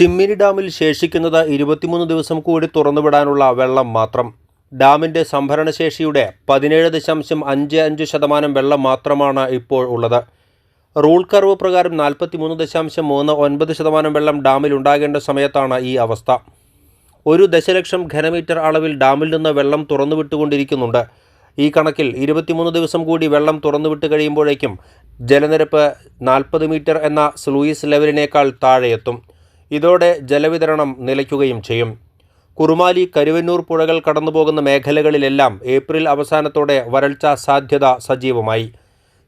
ചിമ്മിനി ഡാമിൽ ശേഷിക്കുന്നത് ഇരുപത്തിമൂന്ന് ദിവസം കൂടി തുറന്നുവിടാനുള്ള വെള്ളം മാത്രം. ഡാമിന്റെ സംഭരണശേഷിയുടെ പതിനേഴ് ദശാംശം അഞ്ച് അഞ്ച് ശതമാനം വെള്ളം മാത്രമാണ് ഇപ്പോൾ ഉള്ളത്. റൂൾ കർവ് പ്രകാരം നാൽപ്പത്തിമൂന്ന് ദശാംശം മൂന്ന് ഒൻപത് ശതമാനം വെള്ളം ഡാമിൽ ഉണ്ടാകേണ്ട സമയത്താണ് ഈ അവസ്ഥ. ഒരു ദശലക്ഷം ഘനമീറ്റർ അളവിൽ ഡാമിൽ നിന്ന് വെള്ളം തുറന്നുവിട്ടുകൊണ്ടിരിക്കുന്നുണ്ട്. ഈ കണക്കിൽ ഇരുപത്തിമൂന്ന് ദിവസം കൂടി വെള്ളം തുറന്നുവിട്ട് കഴിയുമ്പോഴേക്കും ജലനിരപ്പ് നാൽപ്പത് മീറ്റർ എന്ന സ്ലൂയിസ് ലെവലിനേക്കാൾ താഴെയെത്തും. ഇതോടെ ജലവിതരണം നിലയ്ക്കുകയും ചെയ്യും. കുറുമാലി കരുവന്നൂർ പുഴകൾ കടന്നുപോകുന്ന മേഖലകളിലെല്ലാം ഏപ്രിൽ അവസാനത്തോടെ വരൾച്ച സാധ്യത സജീവമായി.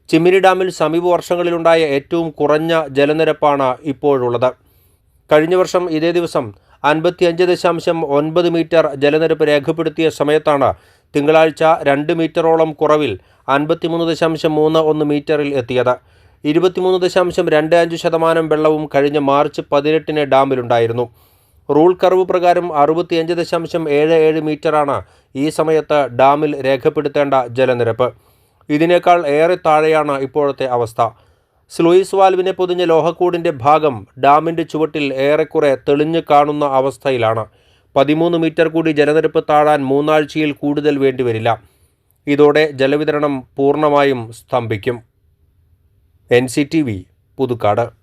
ചിമ്മിനി ഡാമിൽ സമീപ വർഷങ്ങളിലുണ്ടായ ഏറ്റവും കുറഞ്ഞ ജലനിരപ്പാണ് ഇപ്പോഴുള്ളത്. കഴിഞ്ഞ വർഷം ഇതേ ദിവസം അൻപത്തിയഞ്ച് ദശാംശം ഒൻപത് മീറ്റർ ജലനിരപ്പ് രേഖപ്പെടുത്തിയ സമയത്താണ് തിങ്കളാഴ്ച രണ്ട് മീറ്ററോളം കുറവിൽ അൻപത്തിമൂന്ന് ദശാംശം മൂന്ന് ഒന്ന് മീറ്ററിൽ എത്തിയത്. ഇരുപത്തിമൂന്ന് ദശാംശം രണ്ട് അഞ്ച് ശതമാനം വെള്ളവും കഴിഞ്ഞ മാർച്ച് പതിനെട്ടിന് ഡാമിലുണ്ടായിരുന്നു. റൂൾ കർവ് പ്രകാരം അറുപത്തിയഞ്ച് ദശാംശം ഏഴ് ഏഴ് മീറ്ററാണ് ഈ സമയത്ത് ഡാമിൽ രേഖപ്പെടുത്തേണ്ട ജലനിരപ്പ്. ഇതിനേക്കാൾ ഏറെ താഴെയാണ് ഇപ്പോഴത്തെ അവസ്ഥ. സ്ലൂയിസ് വാൽവിനെ പൊതിഞ്ഞ ലോഹക്കൂടിന്റെ ഭാഗം ഡാമിന്റെ ചുവട്ടിൽ ഏറെക്കുറെ തെളിഞ്ഞു കാണുന്ന അവസ്ഥയിലാണ്. പതിമൂന്ന് മീറ്റർ കൂടി ജലനിരപ്പ് താഴാൻ മൂന്നാഴ്ചയിൽ കൂടുതൽ വേണ്ടിവരില്ല. ഇതോടെ ജലവിതരണം പൂർണമായും സ്തംഭിക്കും. N C T V Puthukkad.